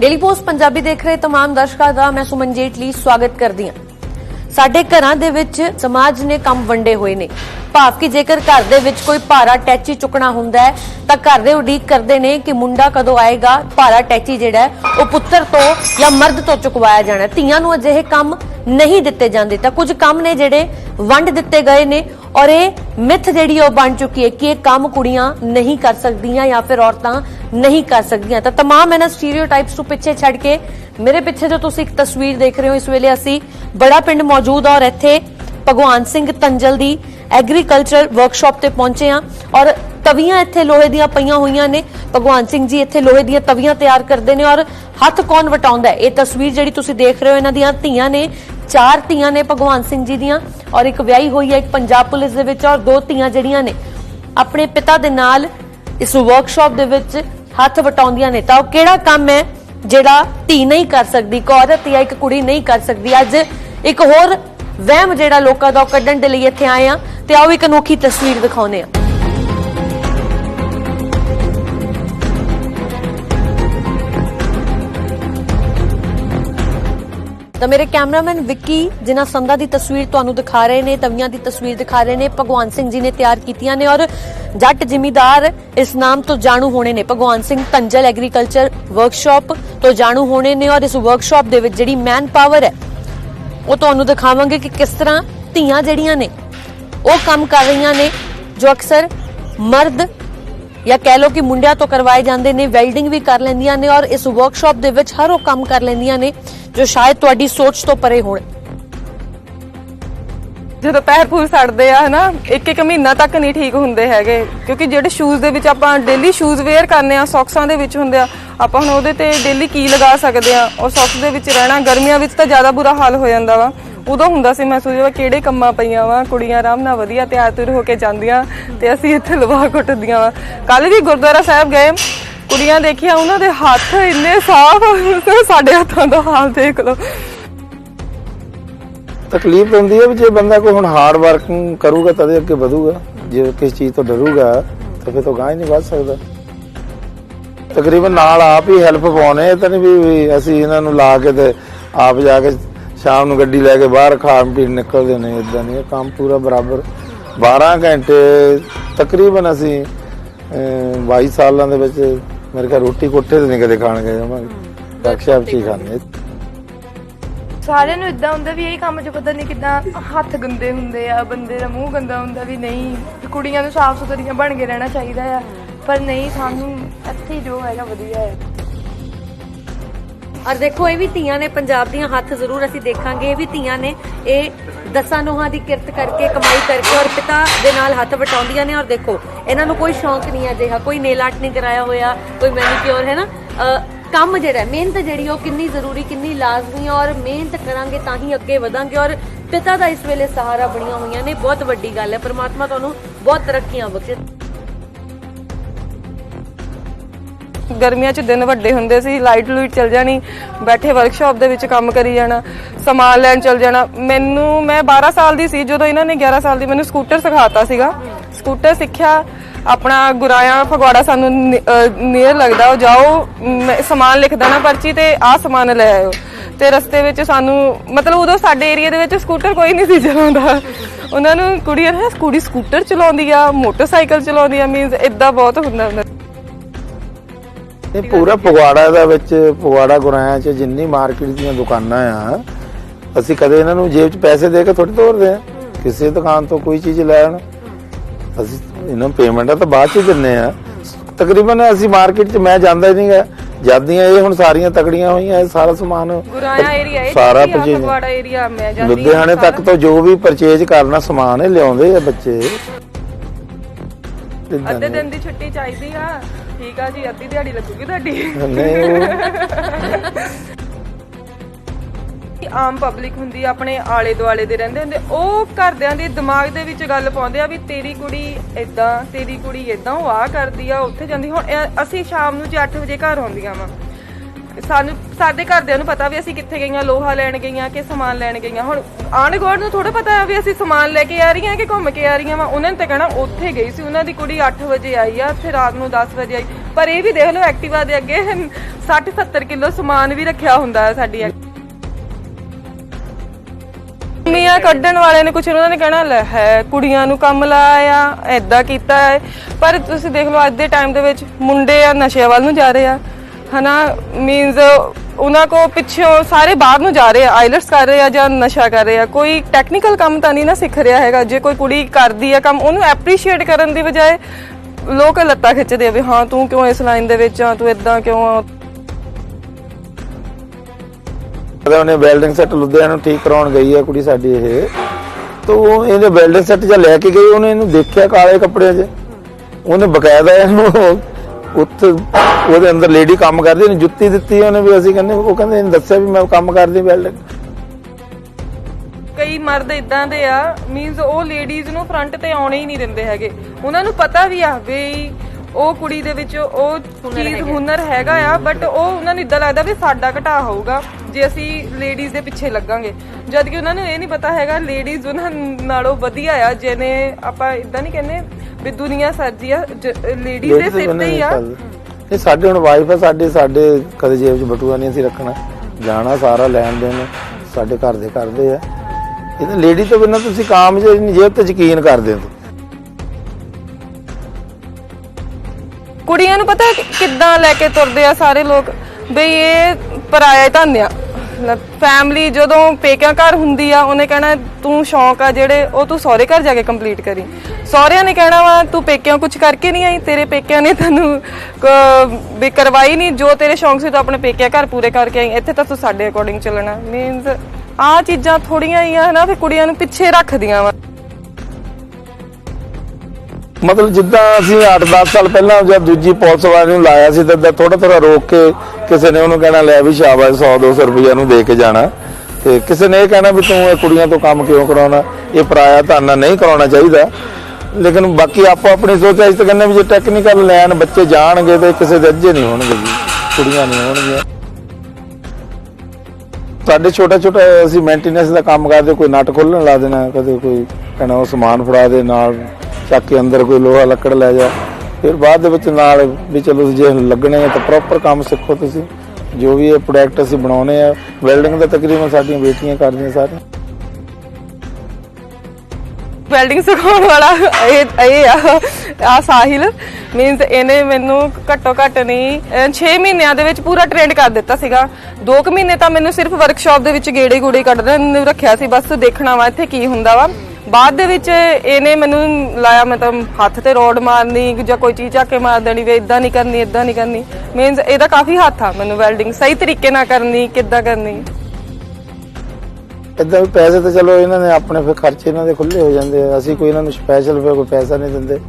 Daily post Punjabi ਦੇਖ ਰਹੇ तमाम ਦਰਸ਼ਕਾਂ ਦਾ ਮੈਂ ਸੁਮਨ ਜੇਟਲੀ ਸਵਾਗਤ ਕਰਦੀ ਹਾਂ ਸਾਡੇ ਘਰਾਂ ਦੇ ਵਿੱਚ ਸਮਾਜ ਨੇ ਕੰਮ ਵੰਡੇ ਹੋਏ ਨੇ ਭਾਵ ਕਿ ਜੇਕਰ ਘਰ ਦੇ ਵਿੱਚ ਕੋਈ ਭਾਰਾ ਟੈਚੀ ਚੁੱਕਣਾ ਹੁੰਦਾ ਹੈ ਤਾਂ ਘਰ ਦੇ ਉਡੀਕ ਕਰਦੇ ਨੇ ਕਿ ਮੁੰਡਾ ਕਦੋਂ ਆਏਗਾ ਭਾਰਾ ਟੈਚੀ ਜਿਹੜਾ ਹੈ, ਉਹ ਪੁੱਤਰ ਤੋਂ ਜਾਂ ਮਰਦ ਤੋਂ ਚੁਕਵਾਇਆ ਜਾਣਾ ਹੈ। ਧੀਆਂ ਨੂੰ ਅਜਿਹੇ ਕੰਮ ਨਹੀਂ ਦਿੱਤੇ ਜਾਂਦੇ ਤਾਂ ਕੁਝ ਕੰਮ ਨੇ ਜਿਹੜੇ ਵੰਡ ਦਿੱਤੇ ਗਏ ਨੇ ਔਰ ਇਹ ਮਿੱਥ ਜਿਹੜੀ ਉਹ ਬਣ ਚੁੱਕੀ ਹੈ ਕਿ ਇਹ ਕੰਮ ਕੁੜੀਆਂ ਨਹੀਂ ਕਰ ਸਕਦੀਆਂ ਜਾਂ ਫਿਰ ਔਰਤਾਂ ਨਹੀਂ ਕਰ ਸਕਦੀਆਂ ਤਾਂ तमाम ਇਹਨਾਂ ਸਟੀਰੀਓਟਾਈਪਸ ਨੂੰ ਪਿੱਛੇ ਛੱਡ ਕੇ ਮੇਰੇ ਪਿੱਛੇ ਜੋ ਤੁਸੀਂ ਇੱਕ ਤਸਵੀਰ ਦੇਖ ਰਹੇ ਹੋ ਇਸ ਵੇਲੇ ਅਸੀਂ ਬੜਾ ਪਿੰਡ ਮੌਜੂਦ ਆ ਔਰ ਇੱਥੇ ਭਗਵਾਨ ਸਿੰਘ ਤੰਜਲ ਦੀ ਐਗਰੀਕਲਚਰ ਵਰਕਸ਼ਾਪ ਤੇ ਪਹੁੰਚੇ ਆ ਔਰ ਤਵੀਆਂ ਇੱਥੇ ਲੋਹੇ ਦੀਆਂ ਪਈਆਂ ਹੋਈਆਂ ਨੇ। ਭਗਵਾਨ ਸਿੰਘ ਜੀ ਇੱਥੇ ਲੋਹੇ ਦੀਆਂ ਤਵੀਆਂ ਤਿਆਰ ਕਰਦੇ ਨੇ ਔਰ ਹੱਥ ਕੌਣ ਵਟਾਉਂਦਾ ਹੈ? ਇਹ ਤਸਵੀਰ ਜਿਹੜੀ ਤੁਸੀਂ ਦੇਖ ਰਹੇ ਹੋ, ਇਹਨਾਂ ਦੀਆਂ ਧੀਆਂ ਨੇ, ਚਾਰ ਧੀਆਂ ਨੇ ਭਗਵਾਨ ਸਿੰਘ ਜੀ ਦੀਆਂ ਔਰ ਇੱਕ ਵਿਆਹੀ ਹੋਈ ਹੈ ਇੱਕ ਪੰਜਾਬ ਪੁਲਿਸ ਦੇ ਵਿੱਚ ਔਰ ਦੋ ਧੀਆਂ ਜਿਹੜੀਆਂ ਨੇ, ਆਪਣੇ ਪਿਤਾ ਦੇ ਨਾਲ ਇਸ ਵਰਕਸ਼ਾਪ ਦੇ ਵਿੱਚ ਹੱਥ ਵਟਾਉਂਦੀਆਂ ਨੇ। ਤਾਂ ਉਹ ਕਿਹੜਾ ਕੰਮ ਹੈ ਜਿਹੜਾ ਧੀ ਨਹੀਂ ਕਰ ਸਕਦੀ, ਇੱਕ ਔਰਤ ਜਾਂ ਇੱਕ ਕੁੜੀ ਨਹੀਂ ਕਰ ਸਕਦੀ? ਅੱਜ ਇੱਕ ਹੋਰ ਵਹਿਮ ਜਿਹੜਾ ਲੋਕਾਂ ਦਾ ਉਹ ਕੱਢਣ ਦੇ ਲਈ ਇੱਥੇ ਆਏ ਆ ਤੇ ਆਓ ਇੱਕ ਅਨੋਖੀ ਤਸਵੀਰ ਦਿਖਾਉਨੇ ਆ ਤਾਂ ਮੇਰੇ ਕੈਮਰਾਮੈਨ ਵਿੱਕੀ, ਜਿਨ੍ਹਾਂ ਸੰਦਾ ਦੀ ਤਸਵੀਰ ਤੁਹਾਨੂੰ ਦਿਖਾ ਰਹੇ ਨੇ, ਤਵੀਆਂ ਦੀ ਤਸਵੀਰ ਦਿਖਾ ਰਹੇ ਨੇ, ਭਗਵਾਨ ਸਿੰਘ ਜੀ ਨੇ ਤਿਆਰ ਕੀਤੀਆਂ ਨੇ ਔਰ ਜੱਟ ਜ਼ਿਮੀਦਾਰ ਇਸ ਨਾਮ ਤੋਂ ਜਾਣੂ ਹੋਣੇ ਨੇ। ਭਗਵਾਨ ਸਿੰਘ ਤੰਜਲ ਐਗਰੀਕਲਚਰ ਵਰਕਸ਼ਾਪ ਤੋਂ ਜਾਣੂ ਹੋਣੇ ਨੇ ਔਰ ਇਸ ਵਰਕਸ਼ਾਪ ਦੇ ਵਿੱਚ ਜਿਹੜੀ ਮੈਨ ਪਾਵਰ ਹੈ, ਉਹ ਤੁਹਾਨੂੰ ਦਿਖਾਵਾਂਗੇ ਕਿ ਕਿਸ ਤਰ੍ਹਾਂ ਧੀਆਂ ਜਿਹੜੀਆਂ ਨੇ ਉਹ ਕੰਮ ਕਰ ਰਹੀਆਂ ਨੇ ਜੋ ਅਕਸਰ ਮਰਦ ਜਾਂ ਕਹਿ ਲਓ ਕਿ ਮੁੰਡਿਆਂ ਤੋਂ ਕਰਵਾਏ ਜਾਂਦੇ ਨੇ ਵੈਲਡਿੰਗ ਵੀ ਕਰ ਲੈਂਦੀਆਂ ਨੇ ਔਰ ਇਸ ਵਰਕਸ਼ਾਪ ਦੇ ਵਿੱਚ ਹਰ ਉਹ ਕੰਮ ਕਰ ਲੈਂਦੀਆਂ ਨੇ ਜੋ ਸ਼ਾਇਦ ਤੁਹਾਡੀ ਸੋਚ ਤੋਂ ਪਰੇ ਹੋਣ। ਜਦੋਂ ਪੈਰ ਪੂਰ ਸੜਦੇ ਆ, ਹਨਾ, ਇੱਕ ਇੱਕ ਮਹੀਨਾ ਤੱਕ ਨਹੀਂ ਠੀਕ ਹੁੰਦੇ ਹੈਗੇ, ਕਿਉਂਕਿ ਜਿਹੜੇ ਸ਼ੂਜ਼ ਦੇ ਵਿੱਚ ਆਪਾਂ ਡੇਲੀ ਸ਼ੂਜ਼ ਵੇਅਰ ਕਰਨੇ ਆ ਸੌਕਸਾਂ ਦੇ ਵਿੱਚ ਹੁੰਦੇ ਆ, ਆਪਾਂ ਹੁਣ ਉਹਦੇ ਤੇ ਡੇਲੀ ਕੀ ਲਗਾ ਸਕਦੇ ਆ, ਔਰ ਸੌਕਸ ਦੇ ਵਿੱਚ ਰਹਿਣਾ ਗਰਮੀਆਂ ਵਿੱਚ ਤਾਂ ਜ਼ਿਆਦਾ ਬੁਰਾ ਹਾਲ ਹੋ ਜਾਂਦਾ ਵਾ। ਉਦੋਂ ਹੁੰਦਾ ਸੀ, ਮੈਂ ਸੋਚਿਆ ਕਿਹੜੇ ਕੰਮਾਂ ਪਈਆਂ ਵਾ, ਕੁੜੀਆਂ ਆਰਾਮ ਨਾਲ ਵਧੀਆ ਤਿਆਰ ਤੁਰ ਹੋ ਕੇ ਜਾਂਦੀਆਂ ਤੇ ਅਸੀਂ ਇੱਥੇ ਲਵਾ ਕੁੱਟਦੀਆਂ ਵਾ। ਕੱਲ ਵੀ ਗੁਰਦੁਆਰਾ ਸਾਹਿਬ ਗਏ, ਕੁੜੀਆਂ ਦੇਖੀਆਂ, ਉਹਨਾਂ ਦੇ ਹੱਥ ਇੰਨੇ ਸਾਫ਼ ਸਾਡੇ ਹੱਥਾਂ ਦਾ ਹਾਲ ਦੇਖ ਲਓ। ਤਕਲੀਫ ਹੁੰਦੀ ਹੈ ਵੀ ਜੇ ਬੰਦਾ ਕੋਈ ਹੁਣ ਹਾਰਡ ਵਰਕਿੰਗ ਕਰੂਗਾ ਤਦੇ ਅੱਗੇ ਵਧੂਗਾ। ਜੇ ਕਿਸੇ ਚੀਜ਼ ਤੋਂ ਡਰੂਗਾ, ਤਾਂ ਫਿਰ ਤਾਂ ਗਾਂ ਹੀ ਨਹੀਂ ਵੱਧ ਸਕਦਾ। ਤਕਰੀਬਨ ਨਾਲ ਆਪ ਹੀ ਹੈਲਪ ਪਾਉਣੇ ਤਾਂ ਨਹੀਂ ਵੀ ਅਸੀਂ ਇਹਨਾਂ ਨੂੰ ਲਾ ਕੇ ਤੇ ਆਪ ਜਾ ਕੇ ਸ਼ਾਮ ਨੂੰ ਗੱਡੀ ਲੈ ਕੇ ਬਾਹਰ ਖਾਣ ਪੀਣ ਨਿਕਲਦੇ ਨੇ ਇਦਾਂ ਨਹੀਂ ਕੰਮ ਪੂਰਾ ਬਰਾਬਰ। 12 ਘੰਟੇ ਤਕਰੀਬਨ ਅਸੀਂ ਅਹ, 22 ਸਾਲਾਂ ਦੇ ਵਿੱਚ ਮੇਰੇ ਘਰ ਰੋਟੀ ਕੋਠੇ ਤੇ ਨਹੀਂ ਕਦੇ ਖਾਣ ਗਏ ਜਾਵਾਂਗੇ ਵਰਕਸ਼ਾਪ 'ਚ ਹੀ ਖਾਂਦੇ ਸਾਰਿਆਂ ਨੂੰ ਇਦਾਂ ਹੁੰਦਾ ਵੀ ਇਹ ਕੰਮ 'ਚ ਪਤਾ ਨਹੀਂ ਕਿਦਾਂ ਹੱਥ ਗੰਦੇ ਹੁੰਦੇ ਆ ਬੰਦੇ ਦਾ ਮੂੰਹ ਗੰਦਾ ਹੁੰਦਾ ਵੀ ਨਹੀਂ ਕੁੜੀਆਂ ਨੂੰ ਸਾਫ਼ ਸੁਥਰੀਆਂ ਬਣ ਕੇ ਰਹਿਣਾ ਚਾਹੀਦਾ ਆ। ਪਰ ਨਹੀਂ ਸਾਨੂੰ ਇੱਥੇ ਜੋ ਹੈਗਾ ਵਧੀਆ ਹੈ ਔਰ ਦੇਖੋ, ਇਹ ਵੀ ਧੀਆਂ ਨੇ, ਪੰਜਾਬ ਦੀਆਂ ਹੱਥ ਜ਼ਰੂਰ ਅਸੀਂ ਦੇਖਾਂਗੇ। ਇਹ ਵੀ ਧੀਆਂ ਨੇ, ਇਹ ਦਸਾਂ ਨੋਹਾਂ ਦੀ ਕਿਰਤ ਕਰਕੇ, ਕਮਾਈ ਕਰਕੇ ਔਰ ਪਿਤਾ ਦੇ ਨਾਲ ਹੱਥ ਵਟਾਉਂਦੀਆਂ ਨੇ। ਔਰ ਦੇਖੋ, ਇਹਨਾਂ ਨੂੰ ਕੋਈ ਸ਼ੌਂਕ ਨਹੀਂ ਹੈ ਅਜਿਹਾ। ਕੋਈ ਨੇਲ ਆਰਟ ਨਹੀਂ ਕਰਾਇਆ ਹੋਇਆ, ਕੋਈ ਮੈਨੀਕਿਉਰ ਹੈ ਨਾ? ਅਹ ਕੰਮ ਜਿਹੜਾ ਮਿਹਨਤ ਜਿਹੜੀ ਉਹ ਕਿੰਨੀ ਜ਼ਰੂਰੀ, ਕਿੰਨੀ ਲਾਜ਼ਮੀ ਔਰ ਮਿਹਨਤ ਕਰਾਂਗੇ ਤਾਂ ਹੀ ਅੱਗੇ ਵਧਾਂਗੇ। ਔਰ ਪਿਤਾ ਦਾ ਇਸ ਵੇਲੇ ਸਹਾਰਾ ਬਣੀਆਂ ਹੋਈਆਂ ਨੇ। ਬਹੁਤ ਵੱਡੀ ਗੱਲ ਹੈ। ਪਰਮਾਤਮਾ ਤੁਹਾਨੂੰ ਬਹੁਤ ਤਰੱਕੀਆਂ ਬਖਸ਼ੇ। ਗਰਮੀਆਂ 'ਚ ਦਿਨ ਵੱਡੇ ਹੁੰਦੇ ਸੀ ਲਾਈਟ ਲੂਈਟ ਚਲ ਜਾਣੀ, ਬੈਠੇ ਵਰਕਸ਼ਾਪ ਦੇ ਵਿੱਚ ਕੰਮ ਕਰੀ ਜਾਣਾ, ਸਮਾਨ ਲੈਣ ਚਲ ਜਾਣਾ। ਮੈਨੂੰ, ਮੈਂ 12 ਸਾਲ ਦੀ ਸੀ, ਜਦੋਂ ਇਹਨਾਂ ਨੇ 11 ਸਾਲ ਦੀ ਮੈਨੂੰ ਸਕੂਟਰ ਸਿਖਾਤਾ ਸੀਗਾ। ਸਕੂਟਰ ਸਿੱਖਿਆ, ਆਪਣਾ ਗੁਰਾਇਆ ਫਗਵਾੜਾ ਸਾਨੂੰ ਨੀਅਰ ਲੱਗਦਾ, ਉਹ ਜਾਓ, ਮੈਂ ਸਮਾਨ ਲਿਖ ਦੇਣਾ ਪਰਚੀ ਤੇ ਆਹ ਸਮਾਨ ਲੈ ਆਇਓ। ਤੇ ਰਸਤੇ ਵਿੱਚ ਸਾਨੂੰ, ਮਤਲਬ ਉਦੋਂ ਸਾਡੇ ਏਰੀਆ ਦੇ ਵਿੱਚ ਸਕੂਟਰ ਕੋਈ ਨਹੀਂ ਸੀ ਚਲਾਉਂਦਾ। ਉਹਨਾਂ ਨੂੰ ਕੁੜੀਆਂ ਨੇ ਕੁੜੀ ਸਕੂਟਰ ਚਲਾਉਂਦੀ ਆ, ਮੋਟਰਸਾਈਕਲ ਚਲਾਉਂਦੀ ਆ ਮੀਨਸ ਇਦਾਂ ਬਹੁਤ ਹੁੰਦਾ ਹੁੰਦਾ ਇਹ ਪੂਰਾ ਪਗਵਾੜਾ ਦਾ ਵਿੱਚ ਪਗਵਾੜਾ ਗੁਰਾਇਆ ਚ ਜਿੰਨੀ ਮਾਰਕੀਟ ਦੀਆਂ ਦੁਕਾਨਾਂ ਆ ਅਸੀਂ ਕਦੇ ਇਹਨਾਂ ਨੂੰ ਜੇਬ 'ਚ ਪੈਸੇ ਦੇ ਕੇ ਥੋੜੀ ਤੋਰਦੇ ਆ ਕਿਸੇ ਦੁਕਾਨ ਤੋਂ ਕੋਈ ਚੀਜ਼ ਲੈਣ। ਅਸੀਂ ਇਹਨਾਂ ਪੇਮੈਂਟ ਤਾਂ ਬਾਅਦ ਚ ਦਿੰਨੇ ਆ ਤਕਰੀਬਨ ਅਸੀਂ ਮਾਰਕੀਟ 'ਚ ਮੈਂ ਜਾਂਦਾ ਹੀ ਨਹੀਂਗਾ ਜਾਂਦੀਆਂ ਇਹ ਹੁਣ ਸਾਰੀਆਂ ਤਕੜੀਆਂ ਹੋਈਆਂ ਇਹ ਸਾਰਾ ਸਮਾਨ ਗੁਰਾਇਆ ਏਰੀਆ ਇਹ ਸਾਰਾ ਫਗਵਾੜਾ ਏਰੀਆ ਮੈਂ ਜਾਂਦੀ ਲੁਧਿਆਣੇ ਤੱਕ ਤੋਂ ਜੋ ਵੀ ਪਰਚੇਜ ਕਰਨਾ ਸਮਾਨ ਇਹ ਲਿਆਉਂਦੇ ਆ ਬੱਚੇ। ਅੱਧੇ। ਦਿਨ ਦੀ ਛੁੱਟੀ ਚਾਹੀਦੀ ਆ। ਠੀਕ ਆ ਜੀ ਅੱਧੀ ਦਿਹਾੜੀ ਲੱਗੂਗੀ ਤੁਹਾਡੀ। ਨਹੀਂ। ਆਮ ਪਬਲਿਕ ਹੁੰਦੀ ਆ, ਆਪਣੇ ਆਲੇ ਦੁਆਲੇ ਦੇ ਰਹਿੰਦੇ ਹੁੰਦੇ। ਉਹ ਘਰਦਿਆਂ ਦੇ ਦਿਮਾਗ ਦੇ ਵਿੱਚ ਗੱਲ ਪਾਉਂਦੇ ਆ ਵੀ ਤੇਰੀ ਕੁੜੀ ਇਦਾਂ ਤੇਰੀ ਕੁੜੀ ਇਦਾਂ ਉਹ ਆ ਕਰਦੀ ਆ ਉੱਥੇ ਜਾਂਦੀ। ਹੁਣ ਅਸੀਂ ਸ਼ਾਮ ਨੂੰ ਜੇ 8 ਵਜੇ ਘਰ ਆਉਂਦੀਆਂ ਵਾ। ਸਾਨੂੰ ਸਾਡੇ ਘਰਦਿਆਂ ਨੂੰ ਪਤਾ ਵੀ ਅਸੀਂ ਕਿੱਥੇ ਗਈਆਂ, ਲੋਹਾ ਲੈਣ ਗਈਆਂ ਕਿ ਸਮਾਨ ਲੈਣ ਗਈਆਂ। ਹੁਣ ਆਂਢ ਗੁਆਂਢ ਨੂੰ ਥੋੜਾ ਪਤਾ ਵੀ ਅਸੀਂ ਸਮਾਨ ਲੈ ਕੇ ਆ ਰਹੀਆਂ ਕਿ ਘੁੰਮ ਕੇ ਆ ਰਹੀਆਂ ਵਾ। ਉਹਨਾਂ ਨੇ ਤਾਂ ਕਹਿਣਾ, ਉੱਥੇ ਗਈ ਸੀ। ਉਹਨਾਂ ਦੀ ਕੁੜੀ 8 ਵਜੇ ਆਈ ਆ ਫਿਰ ਰਾਤ ਨੂੰ 10 ਵਜੇ ਆਈ। ਪਰ ਇਹ ਵੀ ਦੇਖ ਲਓ, ਐਕਟਿਵਾ ਦੇ ਅੱਗੇ 60 70 ਕਿਲੋ ਸਮਾਨ ਵੀ ਰੱਖਿਆ ਹੁੰਦਾ ਹੈ ਸਾਡੀ ਮੀਆਂ ਕੱਢਣ ਵਾਲੇ ਨੇ ਕੁਛ ਉਹਨਾਂ ਨੇ ਕਹਿਣਾ, ਲੈ ਹੈ, ਕੁੜੀਆਂ ਨੂੰ ਕੰਮ ਲਾਇਆ ਐਦਾਂ ਕੀਤਾ ਹੈ। ਪਰ ਤੁਸੀਂ ਦੇਖ ਲਓ, ਅੱਜ ਦੇ ਟਾਈਮ ਦੇ ਵਿੱਚ ਮੁੰਡੇ ਆ, ਨਸ਼ੇ ਵੱਲ ਨੂੰ ਜਾ ਰਹੇ ਆ। ਹਨਾ ਮੀਨਸ ਉਹਨਾਂ ਕੋ ਪਿੱਛੋਂ ਸਾਰੇ ਬਾਹਰ ਨੂੰ ਜਾ ਰਹੇ ਆ ਆਈਲਟਸ ਕਰ ਰਹੇ ਆ ਜਾਂ ਨਸ਼ਾ ਕਰ ਰਹੇ ਆ। ਕੋਈ ਟੈਕਨੀਕਲ ਕੰਮ ਤਾਂ ਨਹੀਂ ਨਾ ਸਿੱਖ ਰਿਹਾ ਹੈਗਾ। ਜੇ ਕੋਈ ਕੁੜੀ ਕਰਦੀ ਆ ਕੰਮ, ਉਹਨੂੰ ਐਪਰੀਸ਼ੀਏਟ ਕਰਨ ਦੀ ਬਜਾਏ ਲੋਕ ਲੱਤਾਂ ਖਿੱਚਦੇ ਆ ਵੀ ਹਾਂ, ਤੂੰ ਕਿਉਂ ਇਸ ਲਾਈਨ ਦੇ ਵਿੱਚ ਆ, ਤੂੰ ਇਦਾਂ ਕਿਉਂ ਆ? ਉਹਦੇ ਉਹਨੇ ਵੈਲਡਿੰਗ ਸੈੱਟ ਲੁਧਿਆਣਾ ਨੂੰ ਠੀਕ ਕਰਾਉਣ ਗਈ ਹੈ ਕੁੜੀ ਸਾਡੀ ਇਹ। ਤਾਂ ਉਹ ਇਹਨੇ ਵੈਲਡਿੰਗ ਸੈੱਟ ਜਾਂ ਲੈ ਕੇ ਗਈ, ਉਹਨੇ ਇਹਨੂੰ ਦੇਖਿਆ ਕਾਲੇ ਕੱਪੜਿਆਂ 'ਚ। ਉਹਨੇ ਬਕਾਇਦਾ ਇਹਨੂੰ ਉੱਥੇ ਉਹਦੇ ਅੰਦਰ ਲੇਡੀ ਕੰਮ ਕਰਦੀ ਉਹਨੇ ਜੁੱਤੀ ਦਿੱਤੀ ਉਹਨੇ ਵੀ ਅਸੀਂ ਕਹਿੰਦੇ ਉਹ ਕਹਿੰਦੇ ਇਹਨੇ ਦੱਸਿਆ ਵੀ ਮੈਂ ਕੰਮ ਕਰਦੀ ਵੈਲਡਿੰਗ ਕਈ ਮਰਦ ਇਦਾਂ ਦੇ ਆ ਮੀਨਸ ਉਹ ਲੇਡੀਜ਼ ਨੂੰ ਫਰੰਟ ਤੇ ਆਉਣੇ ਹੀ ਨਹੀਂ ਦਿੰਦੇ ਹੈਗੇ। ਉਹਨਾਂ ਨੂੰ ਪਤਾ ਵੀ ਆ ਵੀ ਉਹ ਕੁੜੀ ਦੇ ਵਿੱਚ ਉਹ ਚੀਜ਼ ਹੁਨਰ ਹੈਗਾ ਆ ਬਟ ਉਹ ਉਹਨਾਂ ਨੂੰ ਇਦਾਂ ਲੱਗਦਾ ਵੀ ਸਾਡਾ ਘਟਾ ਹੋਊਗਾ ਜੇ ਅਸੀਂ ਲੇਡੀਜ਼ ਦੇ ਪਿੱਛੇ ਲੱਗਾਂਗੇ। ਜਦ ਕਿ ਉਹਨਾਂ ਨੂੰ ਇਹ ਨਹੀਂ ਪਤਾ ਹੈਗਾ ਲੇਡੀਜ਼ ਉਹਨਾਂ ਨਾਲੋਂ ਵਧੀਆ ਆ ਜਿਹਨੇ ਆਪਾਂ ਇਦਾਂ ਨਹੀਂ ਕਹਿੰਦੇ ਵੀ ਦੁਨੀਆ ਸਰਜੀ ਆ ਲੇਡੀਜ਼ ਦੇ ਸਿਰ ਤੇ ਹੀ ਆ। ਇਹ ਸਾਡੇ ਹੁਣ ਵਾਈਫ ਹੈ ਸਾਡੇ ਸਾਡੇ ਕਦੇ ਜੇਬ 'ਚ ਬਟੂਆ ਨਹੀਂ ਅਸੀਂ ਰੱਖਣਾ। ਜਾਣਾ ਸਾਰਾ ਲੈਣ ਦੇਣ। ਸਾਡੇ ਘਰ ਦੇ ਕਰਦੇ ਆ। ਇਹ ਤਾਂ ਲੇਡੀ ਤੋਂ ਬਿਨਾਂ ਤੁਸੀਂ ਕਾਮ ਜੇ ਜੇਬ ਤੇ ਯਕੀਨ ਕਰਦੇ ਹੋ ਕੁੜੀਆਂ ਨੂੰ ਪਤਾ ਕਿੱਦਾਂ ਲੈ ਕੇ ਤੁਰਦੇ ਆ ਸਾਰੇ ਲੋਕ? ਬਈ ਇਹ ਪਰਾਇਆ ਧੰਨ ਆ। ਫੈਮਿਲੀ ਜਦੋਂ ਪੇਕਿਆਂ ਘਰ ਹੁੰਦੀ ਆ, ਉਹਨੇ ਕਹਿਣਾ, ਤੂੰ ਸ਼ੌਂਕ ਆ ਜਿਹੜੇ ਉਹ ਤੂੰ ਸਹੁਰੇ ਘਰ ਜਾ ਕੇ ਕੰਪਲੀਟ ਕਰੀ। ਸਹੁਰਿਆਂ ਨੇ ਕਹਿਣਾ ਵਾ, ਤੂੰ ਪੇਕਿਆਂ ਕੁਝ ਕਰਕੇ ਨਹੀਂ ਆਈ? ਤੇਰੇ ਪੇਕਿਆਂ ਨੇ ਤੈਨੂੰ ਵੀ ਕਰਵਾਈ ਨਹੀਂ? ਜੋ ਤੇਰੇ ਸ਼ੌਂਕ ਸੀ ਤੂੰ ਆਪਣੇ ਪੇਕਿਆਂ ਘਰ ਪੂਰੇ ਕਰਕੇ ਆਈ। ਇੱਥੇ ਤਾਂ ਤੂੰ ਸਾਡੇ ਅਕੋਰਡਿੰਗ ਚੱਲਣਾ। ਮੀਨਸ ਆ ਚੀਜ਼ਾਂ ਥੋੜੀਆਂ ਹੀ ਆ ਹਨਾ ਫਿਰ ਕੁੜੀਆਂ ਨੂੰ ਪਿੱਛੇ ਰੱਖਦੀਆਂ ਵਾ। ਮਤਲਬ ਜਿੱਦਾਂ ਅਸੀਂ 8-10 ਸਾਲ ਪਹਿਲਾਂ ਜਦ ਦੂਜੀ ਪੁਲਿਸ ਵਾਲੇ ਨੂੰ ਲਾਇਆ ਸੀ, ਤਾਂ ਥੋੜਾ ਥੋੜਾ ਰੋਕ ਕੇ ਕਿਸੇ ਨੇ ਉਹਨੂੰ ਕਹਿਣਾ, ਲੈ ਵੀ ਸ਼ਾਬਾਸ਼ 100-200 ਰੁਪਈਆ ਨੂੰ ਦੇ ਕੇ ਜਾਣਾ। ਤੇ ਕਿਸੇ ਨੇ ਇਹ ਕਹਿਣਾ ਵੀ ਤੂੰ ਇਹ ਕੁੜੀਆਂ ਤੋਂ ਕੰਮ ਕਿਉਂ ਕਰਾਉਣਾ? ਇਹ ਪਰਾਇਆ ਧਾਨਾ ਨਹੀਂ ਕਰਾਉਣਾ ਚਾਹੀਦਾ। ਲੇਕਿਨ ਬਾਕੀ ਆਪੋ ਆਪਣੀ ਸੋਚ ਹੈ, ਇਸ ਤੇ ਕਹਿੰਦੇ ਵੀ ਜੇ ਟੈਕਨੀਕਲ ਲੈਣ ਬੱਚੇ ਜਾਣਗੇ ਤੇ ਕਿਸੇ ਦੇ ਅੱਜੇ ਨਹੀਂ ਹੋਣਗੇ ਜੀ, ਕੁੜੀਆਂ ਨਹੀਂ ਹੋਣਗੀਆਂ। ਸਾਡੇ ਛੋਟਾ ਛੋਟਾ ਅਸੀਂ ਮੇਨਟੇਨੈਂਸ ਦਾ ਕੰਮ ਕਰਦੇ, ਕੋਈ ਨਟ ਖੋਲਣ ਲਾ ਦੇਣਾ, ਕਦੇ ਕੋਈ ਕਹਿਣਾ ਉਹ ਸਮਾਨ ਫੜਾ ਦੇ, ਨਾਲ ਚੱਕ ਕੇ ਅੰਦਰ ਕੋਈ ਲੋਹਾ ਲੱਕੜ ਲੈ ਜਾ। ਫਿਰ ਬਾਅਦ ਦੇ ਵਿੱਚ ਨਾਲ ਵੀ ਚਲੋ ਜੇ ਲੱਗਣੇ ਆ ਤਾਂ ਪ੍ਰੋਪਰ ਕੰਮ ਸਿੱਖੋ ਤੁਸੀਂ। ਜੋ ਵੀ ਇਹ ਪ੍ਰੋਡਕਟ ਅਸੀਂ ਬਣਾਉਨੇ ਆ ਵੈਲਡਿੰਗ ਦਾ ਤਕਰੀਬਨ ਸਾਡੀਆਂ ਬੇਟੀਆਂ ਕਰਦੀਆਂ ਸਾਰੀਆਂ। ਵੈਲਡਿੰਗ ਸਿਖਾਉਣ ਵਾਲਾ ਇਹ ਇਹ ਆ ਆ ਸਾਹਿਲ। ਮੀਨਸ ਇਹਨੇ ਮੈਨੂੰ ਘੱਟੋ ਘੱਟ ਨਹੀਂ 6 ਮਹੀਨਿਆਂ ਦੇ ਵਿੱਚ ਪੂਰਾ ਟ੍ਰੇਨਡ ਕਰ ਦਿੱਤਾ ਸੀਗਾ। 2 ਮਹੀਨੇ ਤਾਂ ਮੈਨੂੰ ਸਿਰਫ ਵਰਕਸ਼ਾਪ ਦੇ ਵਿੱਚ ਗੇੜੇ ਗੂੜੇ ਕੱਢਣ ਰੱਖਿਆ ਸੀ, ਬਸ ਦੇਖਣਾ ਵਾ ਇੱਥੇ ਕੀ ਹੁੰਦਾ ਵਾ। ਬਾਅਦ ਦੇ ਵਿੱਚ ਇਹਨੇ ਮੈਨੂੰ ਲਾਇਆ ਮਤਲਬ ਹੱਥ ਤੇ ਰੋਡ ਮਾਰਨੀ ਜਾਂ ਕੋਈ ਚੀਜ਼ ਚੱਕ ਕੇ ਮਾਰ ਦੇਣੀ ਵੀ ਇਦਾਂ ਨਹੀਂ ਕਰਨੀ ਇਦਾਂ ਨਹੀਂ ਕਰਨੀ। ਮੀਨਸ ਇਹਦਾ ਕਾਫੀ ਹੱਥ ਆ ਮੈਨੂੰ ਵੈਲਡਿੰਗ ਸਹੀ ਤਰੀਕੇ ਨਾਲ ਕਰਨੀ, ਕਿੱਦਾਂ ਕਰਨੀ। ਇਦਾਂ ਵੀ ਪੈਸੇ ਤਾਂ ਚਲੋ ਇਹਨਾਂ ਨੇ ਆਪਣੇ ਫਿਰ ਖਰਚੇ ਇਹਨਾਂ ਦੇ ਖੁੱਲੇ ਹੋ ਜਾਂਦੇ ਆ। ਅਸੀਂ ਕੋਈ ਇਹਨਾਂ ਨੂੰ ਸਪੈਸ਼ਲ ਫਿਰ ਕੋਈ ਪੈਸਾ ਨਹੀਂ ਦਿੰਦੇ।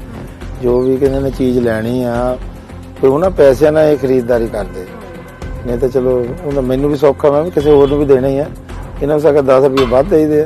ਜੋ ਵੀ ਕਿਹਨੇ ਨੇ ਚੀਜ਼ ਲੈਣੀ ਆ, ਫਿਰ ਉਹਨਾਂ ਪੈਸਿਆਂ ਨਾਲ ਇਹ ਖਰੀਦਦਾਰੀ ਕਰਦੇ। ਨਹੀਂ ਤਾਂ ਚਲੋ ਉਹਨਾਂ ਮੈਨੂੰ ਵੀ ਸੌਖਾ, ਮੈਂ ਵੀ ਕਿਸੇ ਹੋਰ ਨੂੰ ਵੀ ਦੇਣਾ ਹੀ ਆ। ਇਹਨਾਂ ਨੂੰ ਸਕਾ 10 ਰੁਪਏ ਵੱਧ ਦੇਈਦੇ ਆ।